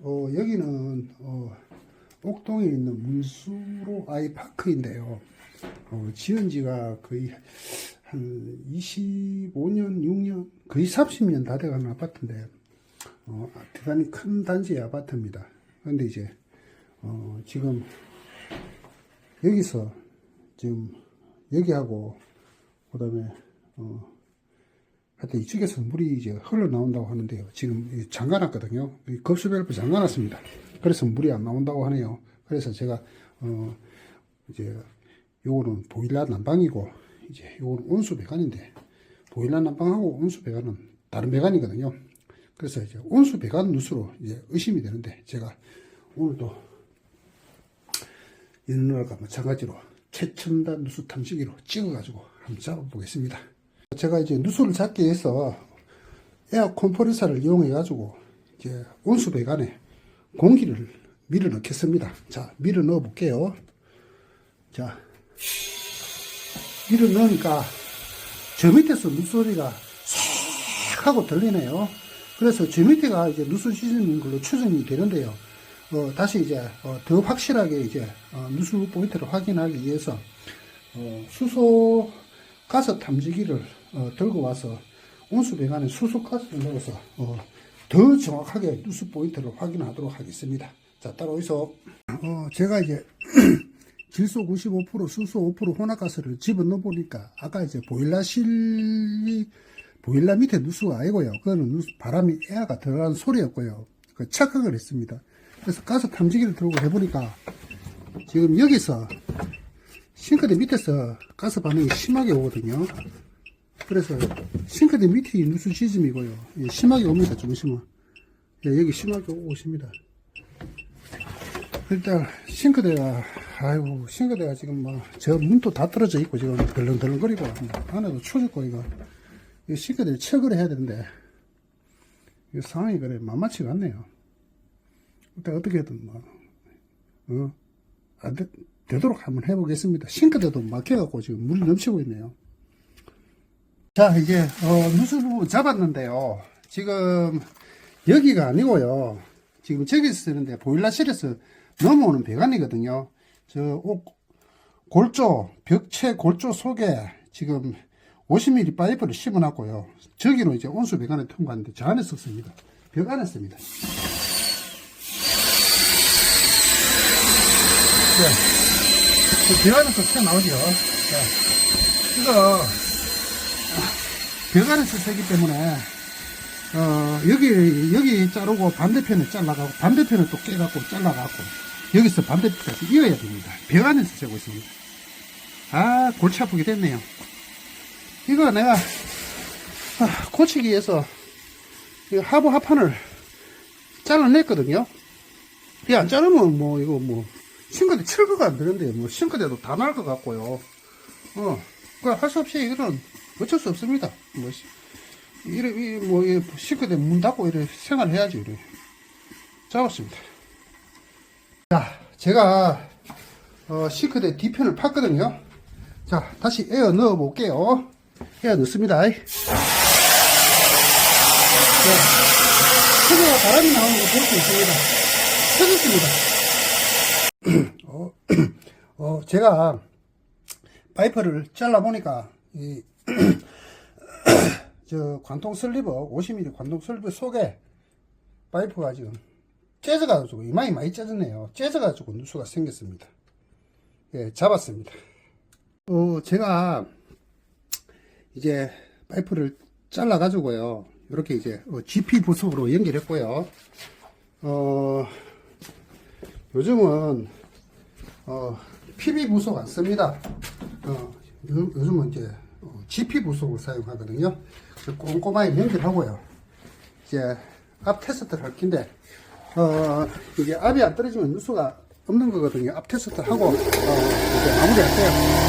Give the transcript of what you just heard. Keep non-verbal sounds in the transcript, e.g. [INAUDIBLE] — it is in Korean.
어, 여기는 어, 옥동에 있는 문수로 아이파크인데요. 어, 지은 지가 거의 한 25년, 6년, 거의 30년 다 돼가는 아파트인데, 어, 대단히 큰 단지의 아파트입니다. 그런데 이제, 어, 지금, 여기서, 지금, 여기하고, 그 다음에, 어, 하여튼 이쪽에서 물이 이제 흘러나온다고 하는데요. 지금 이 잠가놨거든요. 이 급수밸브 잠가놨습니다. 그래서 물이 안 나온다고 하네요. 그래서 제가, 어, 이제, 요거는 보일러 난방이고, 이제 요거는 온수 배관인데, 보일러 난방하고 온수 배관은 다른 배관이거든요. 그래서 이제 온수 배관 누수로 이제 의심이 되는데, 제가 오늘도 이누나가 마찬가지로 최첨단 누수 탐지기로 찍어가지고 한번 잡아보겠습니다. 제가 이제 누수를 잡기 위해서 에어 컴프레서를 이용해 가지고 이제 온수 배관에 공기를 밀어 넣겠습니다. 자, 밀어 넣어 볼게요. 자, 밀어 넣으니까 저 밑에서 누소리가 싹 하고 들리네요. 그래서 저 밑에가 이제 누수 시즌인 걸로 추정이 되는데요. 어, 다시 이제 어, 더 확실하게 이제 어, 누수 포인트를 확인하기 위해서 어, 수소 가스 탐지기를 어, 들고 와서 온수 배관에 수소 가스를 넣어서 어, 더 정확하게 누수 포인트를 확인하도록 하겠습니다. 자, 따라오이소. 어, 제가 이제 [CLEARS THROAT] 질소 95% 수소 5% 혼합가스를 집어넣어 보니까 아까 이제 보일러실이 보일러 밑에 누수가 아니고요. 그거는 누수, 바람이 에어가 들어가는 소리였고요. 그 착각을 했습니다. 그래서 가스 탐지기를 들고 해보니까 지금 여기서 싱크대 밑에서 가스 반응이 심하게 오거든요. 그래서 싱크대 밑이 누수 지점이고요. 예, 심하게 옵니다. 중심은. 예, 여기 심하게 오고 있습니다. 일단 싱크대가 아이고 싱크대가 지금 뭐저 문도 다 떨어져 있고 지금 덜렁덜렁거리고 안에도 추졌고 이거 이 싱크대를 체크를 해야 되는데 이 상황이 그래 만만치가 않네요. 일단 어떻게든 뭐 어, 안 되, 되도록 한번 해보겠습니다. 싱크대도 막혀갖고 지금 물이 넘치고 있네요. 자 이제 어, 누수를 잡았는데요. 지금 여기가 아니고요. 지금 저기서 쓰는데 보일러실에서 넘어오는 배관이거든요. 저 옥, 골조 벽체 골조 속에 지금 50mm 파이프를 심어놨고요. 저기로 이제 온수 배관에 통과하는데 저 안에 썼습니다. 벽 안에 씁니다. 자, 그벽 안에서 새 나오죠. 자, 이거 벽 안에서 새기 때문에 어, 여기, 여기 자르고 반대편에 잘라가고, 반대편에 또 깨갖고 잘라갖고, 여기서 반대편까지 이어야 됩니다. 벽 안에서 재고 있습니다. 아, 골치 아프게 됐네요. 이거 내가, 아, 고치기 위해서, 이 하부 하판을 잘라냈거든요. 이 안 자르면 뭐, 이거 뭐, 싱크대 철거가 안 되는데, 뭐, 싱크대도 다 날 것 같고요. 어, 그할 수 없이 이거는 어쩔 수 없습니다. 뭐, 이래, 이, 뭐, 이, 싱크대 문 닫고 이래 생활해야지, 이래. 잡았습니다. 자, 제가, 어, 싱크대 뒤편을 팠거든요. 자, 다시 에어 넣어 볼게요. 에어 넣습니다. 자, 크기가 바람이 나오는 거 볼 수 있습니다. 켜졌습니다. [CLEARS THROAT] 어, [CLEARS THROAT] 어, 제가 파이프를 잘라보니까, 이, 저 관통 슬리버 50mm 관통 슬리버 속에 파이프가 지금 째져가지고 이마이 많이 째졌네요. 째져가지고 누수가 생겼습니다. 예, 잡았습니다. 어, 제가 이제 파이프를 잘라 가지고요. 이렇게 이제 어, GP 부속으로 연결했고요. 어, 요즘은 어, PB 부속 안 씁니다. 어, 요- 요즘은 이제 어, GP 부속을 사용하거든요. 꼼꼼하게 연결하고요. 이제 앞 테스트를 할 건데, 어, 이게 앞이 안 떨어지면 누수가 없는 거거든요. 앞 테스트 하고, 어, 이제 마무리 할게요.